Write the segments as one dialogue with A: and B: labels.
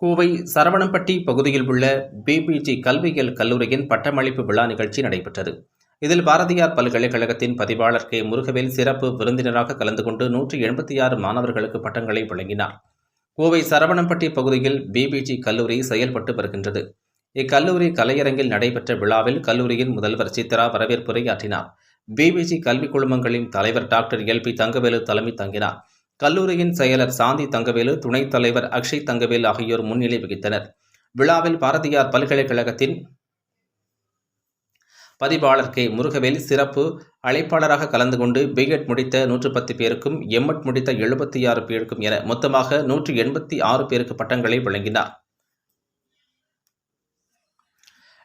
A: கோவை சரவணம்பட்டி பகுதியில் உள்ள பிபிஜி கல்வியியல் கல்லூரியின் பட்டமளிப்பு விழா நிகழ்ச்சி நடைபெற்றது. இதில் பாரதியார் பல்கலைக்கழகத்தின் பதிவாளர் கே. முருகவேல் சிறப்பு விருந்தினராக கலந்து கொண்டு நூற்றி எண்பத்தி ஆறு மாணவர்களுக்கு பட்டங்களை வழங்கினார். கோவை சரவணம்பட்டி பகுதியில் பிபிஜி கல்லூரி செயல்பட்டு வருகின்றது. இக்கல்லூரி கலையரங்கில் நடைபெற்ற விழாவில் கல்லூரியின் முதல்வர் சித்ரா வரவேற்புரையாற்றினார். பிபிஜி கல்விக் குழுமங்களின் தலைவர் டாக்டர் எல் பி தங்கவேலு தலைமை தங்கினார். கல்லூரியின் செயலர் சாந்தி தங்கவேலு துணைத் தலைவர் அக்ஷய் தங்கவேல் ஆகியோர் முன்னிலை வகித்தனர். விழாவில் பாரதியார் பல்கலைக்கழகத்தின் பதிவாளர் கே. முருகவேல் சிறப்பு அழைப்பாளராக கலந்து கொண்டு பிஎட் முடித்த நூற்று பத்து பேருக்கும் எம்எட் முடித்த எழுபத்தி ஆறு பேருக்கும் என மொத்தமாக நூற்றி எண்பத்தி ஆறு பேருக்கு பட்டங்களை வழங்கினார்.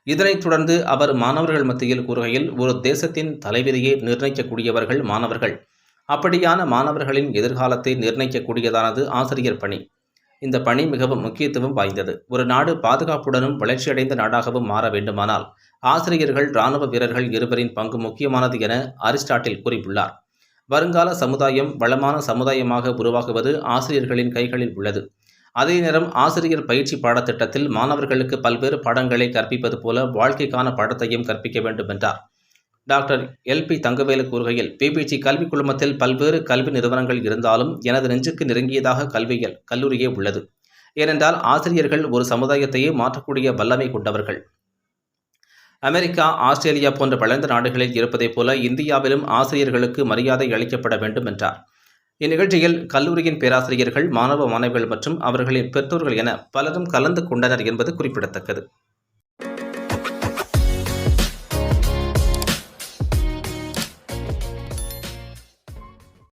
A: இதனைத் தொடர்ந்து அவர் மாணவர்கள் மத்தியில் கூறுகையில் ஒரு தேசத்தின் தலைவிதியை நிர்ணயிக்கக்கூடியவர்கள் மாணவர்கள். அப்படியான மாணவர்களின் எதிர்காலத்தை நிர்ணயிக்கக்கூடியதானது ஆசிரியர் பணி. இந்த பணி மிகவும் முக்கியத்துவம் வாய்ந்தது. ஒரு நாடு பாதுகாப்புடனும் வளர்ச்சியடைந்த நாடாகவும் மாற வேண்டுமானால் ஆசிரியர்கள் இராணுவ வீரர்கள் இருவரின் பங்கு முக்கியமானது என அரிஸ்டாட்டில் கூறியுள்ளார். வருங்கால சமுதாயம் வளமான சமுதாயமாக உருவாகுவது ஆசிரியர்களின் கைகளில் உள்ளது. அதே நேரம் ஆசிரியர் பயிற்சி பாடத்திட்டத்தில் மாணவர்களுக்கு பல்வேறு பாடங்களை கற்பிப்பது போல வாழ்க்கைக்கான பாடத்தையும் கற்பிக்க வேண்டும் என்றார் டாக்டர் எல்பி தங்கவேலு கூறுகையில் பிபிஜி கல்வி குழுமத்தில் பல்வேறு கல்வி நிறுவனங்கள் இருந்தாலும் எனது நெஞ்சுக்கு நெருங்கியதாக கல்வியல் கல்லூரியே உள்ளது. ஏனென்றால் ஆசிரியர்கள் ஒரு சமுதாயத்தையே மாற்றக்கூடிய வல்லமை கொண்டவர்கள். அமெரிக்கா ஆஸ்திரேலியா போன்ற வளர்ந்த நாடுகளில் இருப்பதைப் போல இந்தியாவிலும் ஆசிரியர்களுக்கு மரியாதை அளிக்கப்பட வேண்டும் என்றார். இந்நிகழ்ச்சியில் கல்லூரியின் பேராசிரியர்கள் மாணவ மாணவிகள் மற்றும் அவர்களின் பெற்றோர்கள் என பலரும் கலந்து கொண்டனர் என்பது குறிப்பிடத்தக்கது.